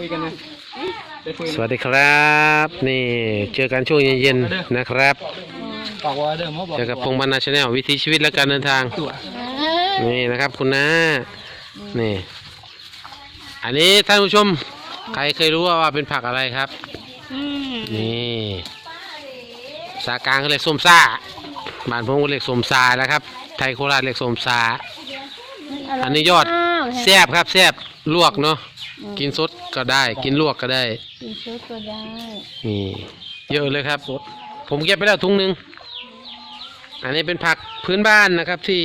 คุยกันนะไปคุยสวัสดีครับ นี่เจอกันช่วงเย็นๆนะครับฝากว่าเดิมเขาบอกเจอกับพงษ์บรรณาชาแนลวิถีชีวิตและการเดินทาง ตัวนี่นะครับคุณน้านี่ อันนี้ท่านผู้ชม ใครเคยรู้ว่าว่าเป็นผักอะไรครับนี่สากลางเขาเรียกส้มซ่าบ้านผมก็เรียกส้มซาแล้วครับ ไทยโคราชเรียกส้มซา อันนี้ยอดแซ่บครับแซ่บลวกเนาะ กินสดก็ได้ กินลวกก็ได้ กินซุปก็ได้นี่เยอะเลยครับ ผมเก็บไปแล้วถุงหนึ่งอันนี้เป็นผักพื้นบ้านนะครับที่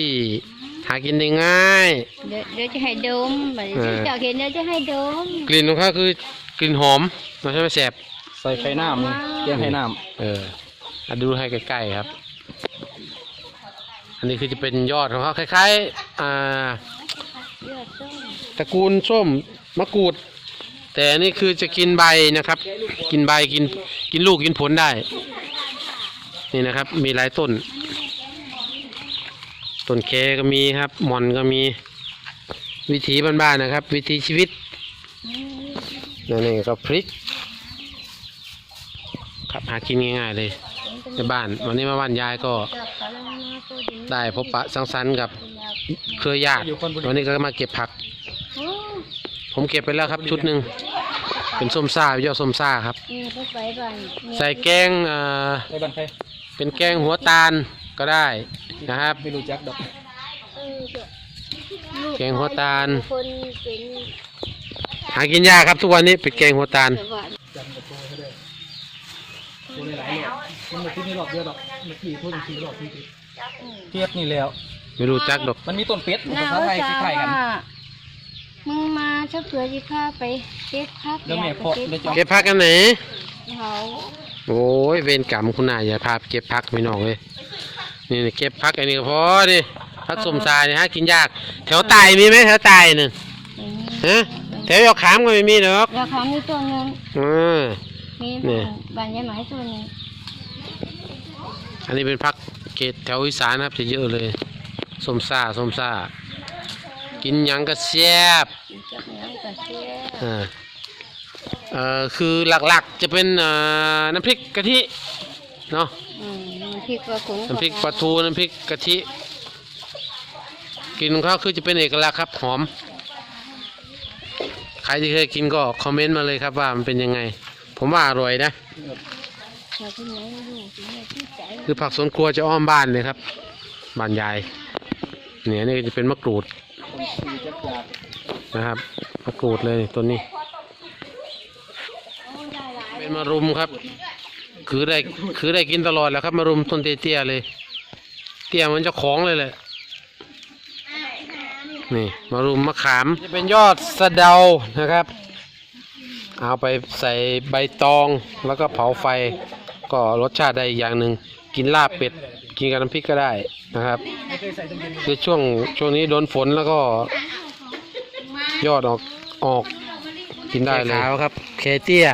หากินได้ง่าย เดี๋ยวเดี๋ยวจะให้ดมแบบเออจะเห็นเดี๋ยวจะให้ดม กลิ่นของเขาคือกลิ่นหอมเราใช่ไหมแสบใส่ไข่น้ำนี่เตรียมไข่น้เอออะดูให้ใกล้ๆครับ อันนี้คือจะเป็นยอดของเขาคล้ายๆอ่ายอดส้มตระกูลส้ม มะกรูด แต่นี่คือจะกินใบนะครับ กินใบกินกินลูกกินผลได้ นี่นะครับ มีหลายต้น ต้นแคก็มีครับหมอนก็มี วิถีบ้านๆนะครับ วิถีชีวิตนั่นเองก็พริก ครับหากินง่ายๆเลยในบ้านวันนี้มาบ้านยายก็ได้พบปะสังสรรค์กับเครือญาติวันนี้ก็มาเก็บผัก ผมเก็บไปแล้วครับชุดหนึ่งเป็นส้มซ่ายอดส้มซ่าครับ นี่ก็ไปบ้านใส่แกงเอ่อำไอ้บันไข่เป็นแกงหัวตาลก็ได้นะครับ ไม่รู้จักดอกเออก็แกงหัวตาล คนเป็นหากินยากครับทุกวันนี้เป็นแกงหัวตาล แบบว่าจำกับตัวเขาได้ตัวหลายๆรอบมันมาที่นี่รอบเดียวดอกเมื่อกี้พูดถึงสี่รอบที่ติดเทียบนี่แล้ว ไม่รู้จักดอกมันมีต้นเป็ดหน้าภาษาว่าไทยจะคล้ายๆกัน ว่า มึงมาชักเผื่อจะพาไปเก็บพักแล้วแม่อยากเพาะไปแล้วเก็บจะ เก็บผักกันไหน เขาโอ้ยเวรกรรมคุณนายอย่าพาไปเก็บผักไม่น้องเลยนี่เก็บผักอันนี้ก็พอดิผักส้มซาเนี่ยหากินยาก แถวใต้มีไหมแถวใต้น่ะอย่างนี้ฮะแถวยอขามก็ไม่มีหรอกราคามีตัวหนึงอ่า มีนี่บานยายไหมตัวหนึงอันนี้เป็นผักเกตแถวอีสานนะครับจะเยอะเลยส้มซ่าส้มซ่า กินหยังก็แซ่บกินกับเนื้อกับเชืออ่าเอ่อคือหลักๆจะเป็นอ่าน้ำพริกกะทิเนาะอืมน้ำพริกปลาขุงน้ำพริกปลาทูน้ำพริกกะทิกลินของเขาคือจะเป็นเอกลักษณ์ครับหอม ใครที่เคยกินก็คอมเมนต์มาเลยครับว่ามันเป็นยังไง ผมว่าอร่อยนะชาวที่ไหนไม่รู้ที่ไหนที่ใจคือผักสวนครัวจะอ้อมบ้านเลยครับ บ้านยายเนี่ยนี่ก็จะเป็นมะกรูด นะครับมะกรูดเลยต้นนี้ เป็นมะรุมครับ คือได้คือได้กินตลอดแหล้วครับมะรุมต้นเตี้ยๆเลย เตี้ยมันจะของเลยแหละ นี่มะรุมมะขามจะเป็นยอดสะเดานะครับ เอาไปใส่ใบตองแล้วก็เผาไฟ ก็รสชาติได้อีกอย่างหนึ่งกินลาบเป็ด กินกับน้ำพริกก็ได้นะครับคือช่วงช่วงนี้โดนฝนแล้วก็ ยอดออกออกกินได้เลยขาวครับเคเตี้ย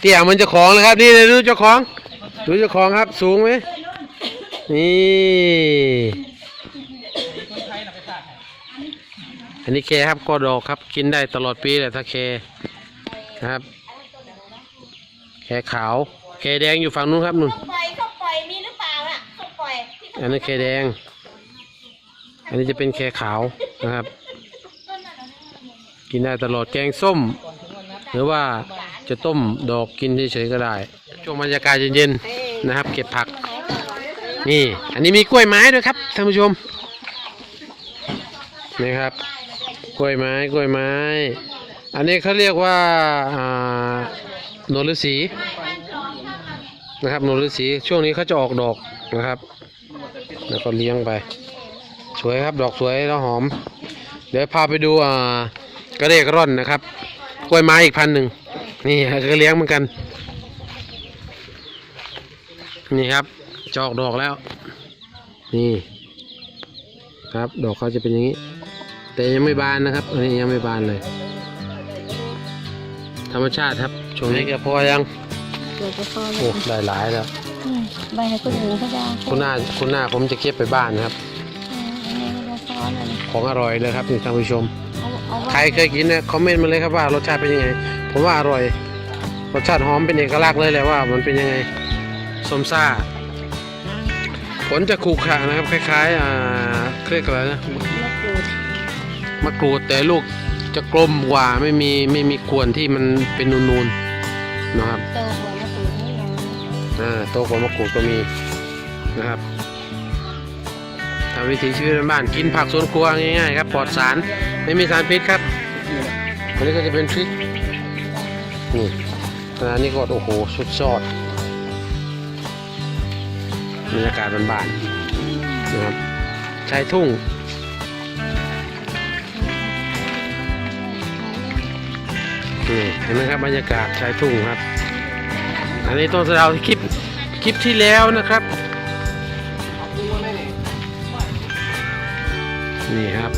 เตี้ยมันเจะของเลยครับ นี่เลยดูเจ้าของดูเจ้าของครับ สูงไหมนี่อันนี้เคครับก็ดอกครับ กินได้ตลอดปีเลยถ้าเคนะครับ แคขาว แคแดงอยู่ฝั่งนู้นครับนุ่น อันนี้แคแดง อันนี้จะเป็นแคขาวนะครับ กินได้ตลอดแกงส้ม หรือว่าจะต้มดอกกินเฉยๆก็ได้ ช่วงบรรยากาศเย็นๆนะครับ เก็บผัก นี่ อันนี้มีกล้วยไม้ด้วยครับท่านผู้ชมนี่ครับ กล้วยไม้กล้วยไม้ อันนี้เขาเรียกว่าอ่าโนฤษีนะครับโนฤษีช่วงนี้เขาจะออกดอกนะครับ แล้วก็เลี้ยงไป สวยครับดอกสวยแล้วหอม เดี๋ยวพาไปดูอ่ากระเรกร่อนนะครับกล้วยไม้อีกพันหนึ่งนี่ก็เลี้ยงเหมือนกัน นี่ครับจะออกดอกแล้ว นี่ ครับดอกเขาจะเป็นอย่างนี้ แต่ยังไม่บานนะครับอันนี้ยังไม่บานเลย ธรรมชาติครับช่วงนี้ก็พอยังเดี๋ยวจะพอเลโอ้ยได้หลายแล้วอืม ใบให้คนอื่นเขาได้คุณหน้าคุณหน้าผมจะเก็บไปบ้านนะครับอืมอันนี้ก็จะซ้อนเลยของอร่อยเลยครับนี่ท่านผู้ชมเอาเอาไว้ใครเคยกินเนี่ยคอมเมนต์มาเลยครับว่ารสชาติเป็นยังไง ผมว่าอร่อย รสชาติหอมเป็นเอกลักษณ์เลยแหละว่า มันเป็นยังไงส้มซ่าผลจะขรุขระนะครับ คล้ายๆอ่าเครียกอะไรนะมะกรูดมะกรูดแต่ลูกจะกลมกว่าไม่มีไม่มีกวนที่มันเป็นนูนๆนะครับ อ่าโตกว่ามะกรูดก็มีนะครับทำวิถีชีวิตบ้านกินผักสวนครัวง่ายๆครับปลอดสารไม่มีสารพิษครับอันนี้ก็จะเป็นพริกนี่อันนี้ก็โอ้โหสุดยอดบรรยากาศบ้านๆนะครับชายทุ่งนี่เห็นไหมครับบรรยากาศชายทุ่งครับ อันนี้ต้นสะเดาคลิป คลิปที่แล้วนะครับ นี่ครับ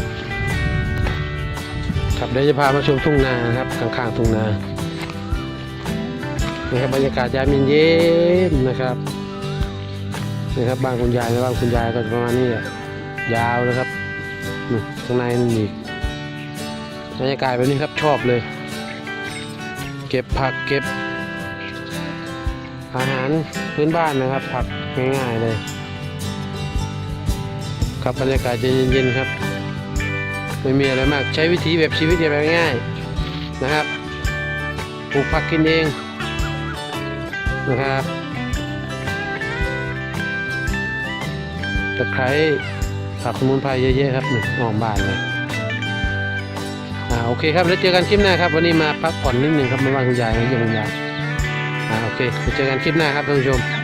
ครับเดี๋ยวจะพามาชมทุ่งนาครับข้างๆทุ่งนานี่ครับบรรยากาศยามเย็นๆนะครับนี่ครับบ้านคุณยายนะบ้านคุณยายก็จะประมาณนี้แหละยาวนะครับข้างในนั่อีกบรรยากาศแบบนี้ครับชอบเลย เก็บผักเก็บ อาหารพื้นบ้านนะครับ ผักง่ายๆเลย ครับบรรยากาศเย็นๆครับ ไม่มีอะไรมากใช้วิถีแบบชีวิตแบบง่ายๆนะครับปลูกผักกินเองนะครับตะไคร้ผักสมุนไพรเยอะๆครับหนึ่งออมบ้านเลยอ่าโอเคครับแล้วเจอกันคลิปหน้าครับ วันนี้มาพักผ่อนนิดหนึ่งครับมาบ้านคุณยายมาเยี่ยมคุณยาย โอเคเจอกันคลิปหน้าครับท่านผู้ชม